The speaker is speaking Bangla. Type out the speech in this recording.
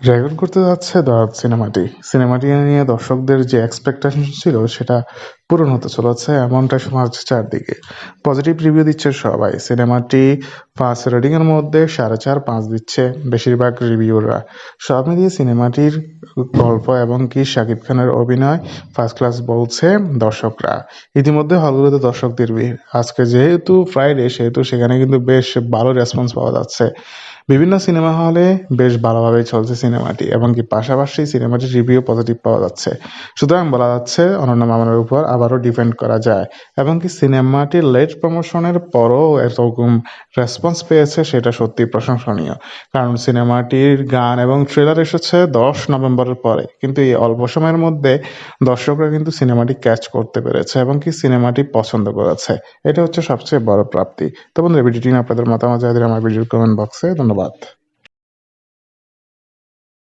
ড্রাগন করতে যাচ্ছে দরাদ সিনেমাটি। সিনেমাটি নিয়ে দর্শকদের যে এক্সপেকটেশন ছিল, সেটা পূরণ হতে চলেছে এমনটা যাচ্ছে চারদিকে। পজিটিভ রিভিউ দিচ্ছে সবাই। সিনেমাটি ফার্স্ট রেটিং এর মধ্যে সাড়ে চার, পাঁচ দিচ্ছে বেশিরভাগ রিভিউরা সব মিলিয়ে সিনেমাটির গল্প এবং কি শাকিব খানের অভিনয় ফার্স্ট ক্লাস বলছে দর্শকরা। ইতিমধ্যে হলগুলোতে দর্শকদের ভিড়। আজকে যেহেতু ফ্রাইডে সেহেতু সেখানে কিন্তু বেশ ভালো রেসপন্স পাওয়া যাচ্ছে। বিভিন্ন সিনেমা হলে বেশ ভালোভাবে চলছে সিনেমাটি এবং কি পাশাপাশি সিনেমাটির রিভিউ পজিটিভ পাওয়া যাচ্ছে। সুতরাং বলা যাচ্ছে অনন্য মামলার উপর আবারও ডিপেন্ড করা যায় এবং কি সিনেমাটির লেট প্রমোশনের পরও এরকম রেসপন্স পেয়েছে সেটা সত্যি প্রশংসনীয়। কারণ সিনেমাটির গান এবং ট্রেলার এসেছে দশ নভেম্বরের পরে। কিন্তু এই অল্প সময়ের মধ্যে দর্শকরা কিন্তু সিনেমাটি ক্যাচ করতে পেরেছে এবং কি সিনেমাটি পছন্দ করেছে। এটা হচ্ছে সবচেয়ে বড় প্রাপ্তি। তো বন্ধুরা ভিডিওটি আপনাদের মতামত জানাতে আমার ভিডিওর কমেন্ট বক্সে ধন্যবাদ।